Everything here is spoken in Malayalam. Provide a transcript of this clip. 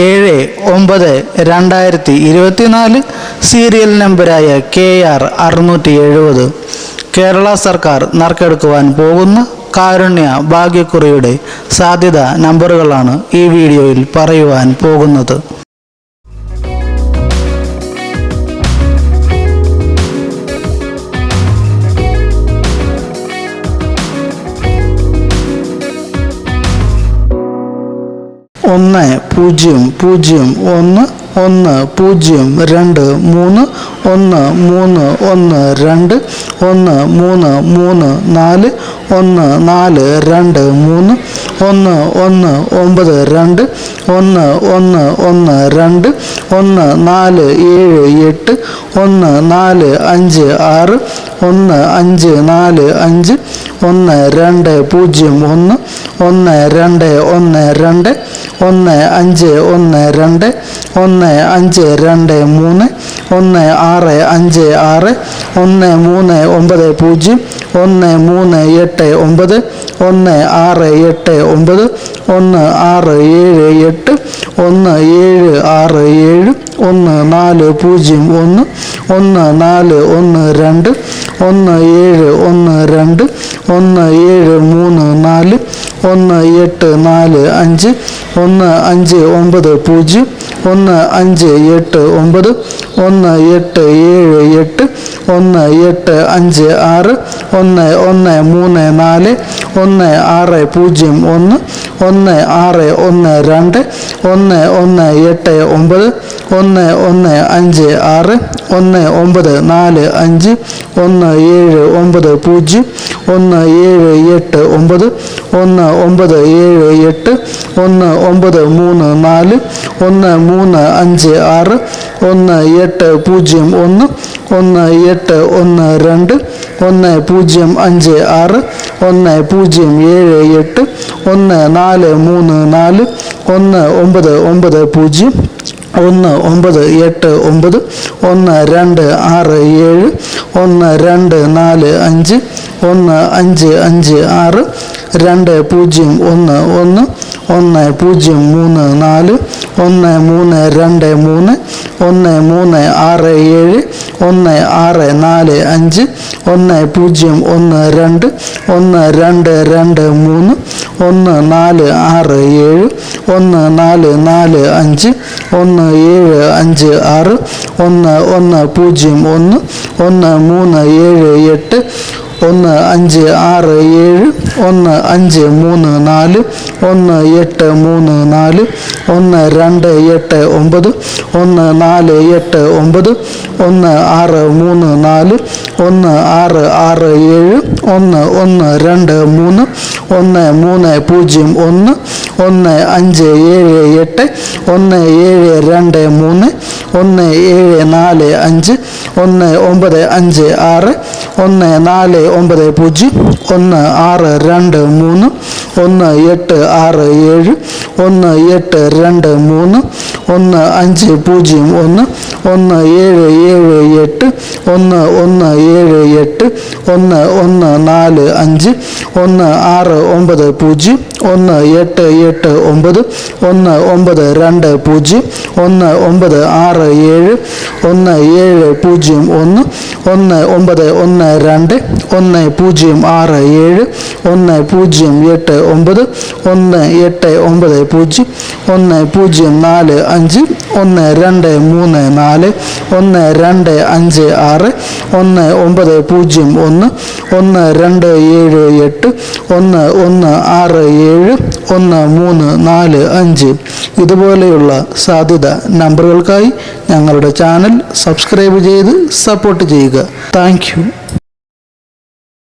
ഏഴ് ഒമ്പത് രണ്ടായിരത്തി ഇരുപത്തിനാല് സീരിയൽ നമ്പരായ കെ ആർ അറുന്നൂറ്റി എഴുപത് കേരള സർക്കാർ നറുക്കെടുക്കുവാൻ പോകുന്ന കാരുണ്യ ഭാഗ്യക്കുറിയുടെ സാധ്യത നമ്പറുകളാണ് ഈ വീഡിയോയിൽ പറയുവാൻ പോകുന്നത്. ഒന്ന് പൂജ്യം പൂജ്യം ഒന്ന് ഒന്ന് പൂജ്യം രണ്ട് മൂന്ന് ഒന്ന് മൂന്ന് ഒന്ന് രണ്ട് ഒന്ന് മൂന്ന് മൂന്ന് നാല് ഒന്ന് നാല് രണ്ട് മൂന്ന് ഒന്ന് ഒന്ന് ഒമ്പത് രണ്ട് ഒന്ന് ഒന്ന് ഒന്ന് രണ്ട് ഒന്ന് നാല് ഏഴ് എട്ട് ഒന്ന് നാല് അഞ്ച് ആറ് ഒന്ന് അഞ്ച് നാല് അഞ്ച് ഒന്ന് രണ്ട് പൂജ്യം ഒന്ന് ഒന്ന് രണ്ട് ഒന്ന് രണ്ട് ഒന്ന് അഞ്ച് ഒന്ന് രണ്ട് ഒന്ന് അഞ്ച് രണ്ട് മൂന്ന് ഒന്ന് ആറ് അഞ്ച് ആറ് ഒന്ന് മൂന്ന് ഒമ്പത് പൂജ്യം ഒന്ന് മൂന്ന് എട്ട് ഒമ്പത് ഒന്ന് ആറ് എട്ട് ഒമ്പത് ഒന്ന് ആറ് ഏഴ് എട്ട് ഒന്ന് ഏഴ് ആറ് ഏഴ് ഒന്ന് നാല് പൂജ്യം ഒന്ന് ഒന്ന് നാല് ഒന്ന് രണ്ട് ഒന്ന് ഏഴ് ഒന്ന് രണ്ട് ഒന്ന് ഏഴ് മൂന്ന് നാല് ഒന്ന് എട്ട് നാല് അഞ്ച് ഒന്ന് അഞ്ച് ഒമ്പത് പൂജ്യം ഒന്ന് അഞ്ച് എട്ട് ഒമ്പത് ഒന്ന് എട്ട് ഏഴ് എട്ട് ഒന്ന് എട്ട് അഞ്ച് ആറ് ഒന്ന് ഒന്ന് മൂന്ന് നാല് ഒന്ന് ആറ് പൂജ്യം ഒന്ന് ഒന്ന് ആറ് ഒന്ന് രണ്ട് ഒന്ന് ഒന്ന് എട്ട് ഒമ്പത് ഒന്ന് ഒന്ന് അഞ്ച് ആറ് ഒന്ന് ഒമ്പത് നാല് അഞ്ച് ഒന്ന് ഏഴ് ഒമ്പത് പൂജ്യം ഒന്ന് ഏഴ് എട്ട് ഒമ്പത് ഒന്ന് ഒമ്പത് ഏഴ് എട്ട് ഒന്ന് ഒമ്പത് മൂന്ന് നാല് ഒന്ന് മൂന്ന് അഞ്ച് ആറ് ഒന്ന് എട്ട് പൂജ്യം ഒന്ന് ഒന്ന് എട്ട് ഒന്ന് രണ്ട് ഒന്ന് പൂജ്യം അഞ്ച് ആറ് ഒന്ന് പൂജ്യം ഏഴ് എട്ട് ഒന്ന് നാല് മൂന്ന് നാല് ഒന്ന് ഒമ്പത് ഒമ്പത് പൂജ്യം ഒന്ന് ഒമ്പത് എട്ട് ഒമ്പത് ഒന്ന് രണ്ട് ആറ് ഏഴ് ഒന്ന് രണ്ട് നാല് അഞ്ച് ഒന്ന് അഞ്ച് അഞ്ച് ആറ് രണ്ട് പൂജ്യം ഒന്ന് ഒന്ന് ഒന്ന് പൂജ്യം മൂന്ന് നാല് ഒന്ന് മൂന്ന് രണ്ട് മൂന്ന് ഒന്ന് മൂന്ന് ആറ് ഏഴ് ഒന്ന് ആറ് നാല് അഞ്ച് ഒന്ന് പൂജ്യം ഒന്ന് രണ്ട് ഒന്ന് രണ്ട് രണ്ട് മൂന്ന് ഒന്ന് നാല് ആറ് ഏഴ് ഒന്ന് നാല് നാല് അഞ്ച് ഒന്ന് ഏഴ് അഞ്ച് ആറ് ഒന്ന് ഒന്ന് പൂജ്യം ഒന്ന് ഒന്ന് മൂന്ന് ഏഴ് എട്ട് ഒന്ന് അഞ്ച് ആറ് ഏഴ് ഒന്ന് അഞ്ച് മൂന്ന് നാല് ഒന്ന് എട്ട് മൂന്ന് നാല് ഒന്ന് രണ്ട് എട്ട് ഒമ്പത് ഒന്ന് നാല് എട്ട് ഒമ്പത് ഒന്ന് ആറ് മൂന്ന് നാല് ഒന്ന് ആറ് ആറ് ഏഴ് ഒന്ന് ഒന്ന് രണ്ട് മൂന്ന് ഒന്ന് മൂന്ന് പൂജ്യം ഒന്ന് ഒന്ന് അഞ്ച് ഏഴ് എട്ട് ഒന്ന് ഏഴ് രണ്ട് മൂന്ന് ഒന്ന് ഏഴ് നാല് അഞ്ച് ഒന്ന് ഒമ്പത് അഞ്ച് ആറ് ഒന്ന് നാല് ഒമ്പത് പൂജ്യം ഒന്ന് ആറ് രണ്ട് മൂന്ന് ഒന്ന് എട്ട് ആറ് ഏഴ് ഒന്ന് എട്ട് രണ്ട് മൂന്ന് ഒന്ന് അഞ്ച് പൂജ്യം ഒന്ന് ഒന്ന് ഏഴ് ഏഴ് എട്ട് ഒന്ന് ഒന്ന് ഏഴ് എട്ട് ഒന്ന് ഒന്ന് നാല് അഞ്ച് ഒന്ന് ആറ് ഒമ്പത് പൂജ്യം ഒന്ന് എട്ട് എട്ട് ഒമ്പത് ഒന്ന് ഒമ്പത് രണ്ട് പൂജ്യം ഒന്ന് ഒമ്പത് ആറ് ഏഴ് ഒന്ന് ഏഴ് പൂജ്യം ഒന്ന് ഒന്ന് ഒമ്പത് ഒന്ന് രണ്ട് ഒന്ന് പൂജ്യം ആറ് ഏഴ് ഒന്ന് പൂജ്യം എട്ട് ഒമ്പത് ഒന്ന് എട്ട് ഒമ്പത് പൂജ്യം ഒന്ന് പൂജ്യം നാല് അഞ്ച് ഒന്ന് രണ്ട് മൂന്ന് നാല് ഒന്ന് രണ്ട് അഞ്ച് ആറ് ഒന്ന് ഒമ്പത് പൂജ്യം ഒന്ന് ഒന്ന് രണ്ട് ഏഴ് എട്ട് ഒന്ന് ഒന്ന് ആറ് ഏഴ് ഒന്ന് മൂന്ന് നാല് അഞ്ച്. ഇതുപോലെയുള്ള സാധ്യത നമ്പറുകൾക്കായി ഞങ്ങളുടെ ചാനൽ സബ്സ്ക്രൈബ് ചെയ്ത് സപ്പോർട്ട് ചെയ്യുക. താങ്ക്